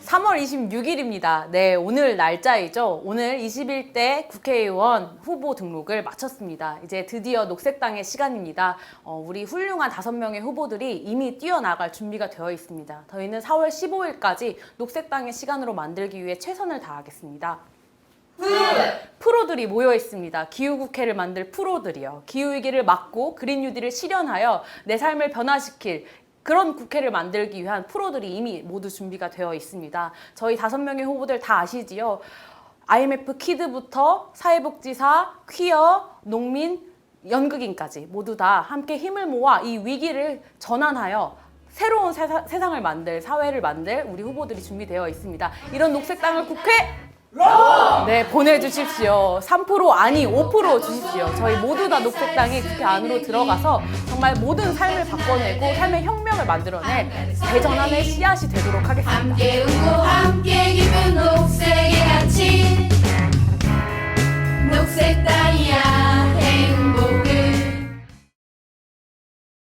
삼월 26일입니다. 네, 오늘 날짜이죠. 오늘 21대 국회의원 후보 등록을 마쳤습니다. 이제 드디어 녹색당의 시간입니다. 어, 우리 훌륭한 다섯 명의 후보들이 이미 뛰어나갈 준비가 되어 있습니다. 저희는 4월 15일까지 녹색당의 시간으로 만들기 위해 최선을 다하겠습니다. 프로들이 모여 있습니다. 기후국회를 만들 프로들이요. 기후위기를 막고 그린 뉴딜을 실현하여 내 삶을 변화시킬 그런 국회를 만들기 위한 프로들이 이미 모두 준비가 되어 있습니다. 저희 다섯 명의 후보들 다 아시지요? IMF 키드부터 사회복지사, 퀴어, 농민, 연극인까지 모두 다 함께 힘을 모아 이 위기를 전환하여 새로운 세상을 만들, 사회를 만들 우리 후보들이 준비되어 있습니다. 이런 녹색당을 국회 네, 보내주십시오. 3% 아니 5% 주십시오. 저희 모두 다 녹색당이 국회 안으로 들어가서 정말 모든 삶을 바꿔내고 삶의 혁명을 만들어낼 대전환의 씨앗이 되도록 하겠습니다. 함께 웃고 함께